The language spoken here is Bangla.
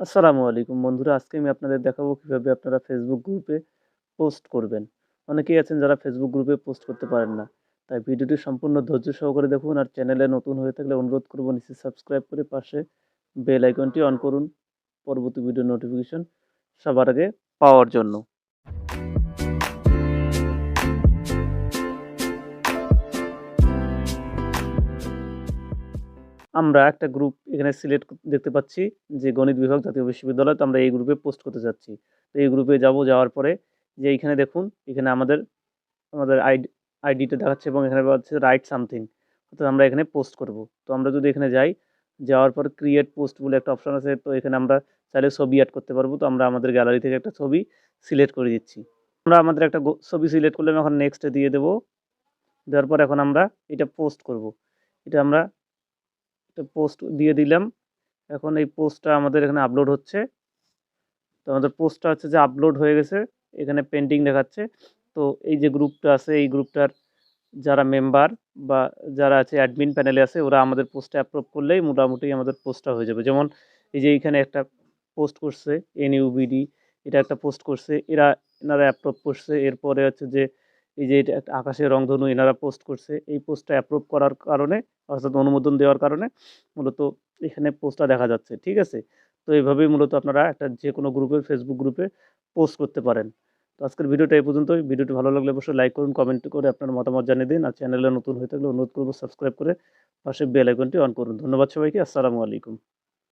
আসসালামু আলাইকুম। বন্ধুরা, আজকে আমি আপনাদের দেখাবো কীভাবে আপনারা ফেসবুক গ্রুপে পোস্ট করবেন। অনেকেই আছেন যারা ফেসবুক গ্রুপে পোস্ট করতে পারেন না। তাই ভিডিওটি সম্পূর্ণ ধৈর্য সহকারে দেখুন আর চ্যানেলে নতুন হয়ে থাকলে অনুরোধ করব নিচে সাবস্ক্রাইব করে পাশে বেল আইকনটি অন করুন। পরবর্তী ভিডিও নোটিফিকেশন সবার আগে পাওয়ার জন্য। আমরা একটা গ্রুপ এখানে সিলেক্ট দেখতে পাচ্ছি যে গণিত বিভাগ জাতীয় বিশ্ববিদ্যালয়, তো আমরা এই গ্রুপে পোস্ট করতে যাচ্ছি। তো এই গ্রুপে যাব, যাওয়ার পরে যে এইখানে দেখুন, এখানে আমাদের আমাদের আইডি আইডিটা দেখাচ্ছে এবং এখানে হচ্ছে রাইট সামথিং অর্থাৎ আমরা এখানে পোস্ট করব। তো আমরা যদি এখানে যাই, যাওয়ার পর ক্রিয়েট পোস্ট বলে একটা অপশন আছে, তো এখানে আমরা চাইলে ছবি অ্যাড করতে পারব। তো আমরা আমাদের গ্যালারি থেকে একটা ছবি সিলেক্ট করে দিচ্ছি। আমরা আমাদের একটা ছবি সিলেক্ট করলাম, এখন নেক্সটে দিয়ে দেবো। দেওয়ার পর এখন আমরা এটা পোস্ট করব। এটা আমরা একটা পোস্ট দিয়ে দিলাম। এখন এই পোস্টটা আমাদের এখানে আপলোড হচ্ছে। তো আমাদের পোস্টটা হচ্ছে যে আপলোড হয়ে গেছে, এখানে পেন্টিং দেখাচ্ছে। তো এই যে গ্রুপটা আছে, এই গ্রুপটার যারা মেম্বার বা যারা আছে অ্যাডমিন প্যানেলে আছে, ওরা আমাদের পোস্টটা অ্যাপ্রুভ করলেই মোটামুটি আমাদের পোস্টটা হয়ে যাবে। যেমন এই যে এইখানে একটা পোস্ট করছে এনইউবিডি এটা একটা পোস্ট করছে, এরা, এনারা অ্যাপ্রুভ করছে। এরপরে হচ্ছে যে এই যে এটা আকাশের রংধনু এনারা পোস্ট করছে, এই পোস্টটা অ্যাপ্রুভ করার কারণে, অর্থাৎ অনুমোদন দেওয়ার কারণে মূলত এখানে পোস্টটা দেখা যাচ্ছে, ঠিক আছে? তো এইভাবেই মূলত আপনারা একটা যে কোনো গ্রুপে ফেসবুক গ্রুপে পোস্ট করতে পারেন। তো আজকের ভিডিওটা এই পর্যন্তই। ভিডিওটি ভালো লাগলে অবশ্যই লাইক করুন কমেন্ট করে আপনার মতামত জানিয়ে দিন। আর চ্যানেলে নতুন হয়ে থাকলে অনুরোধ করব সাবস্ক্রাইব করে পাশে বেল আইকনটি অন করুন। ধন্যবাদ সবাইকে। আসসালামু আলাইকুম।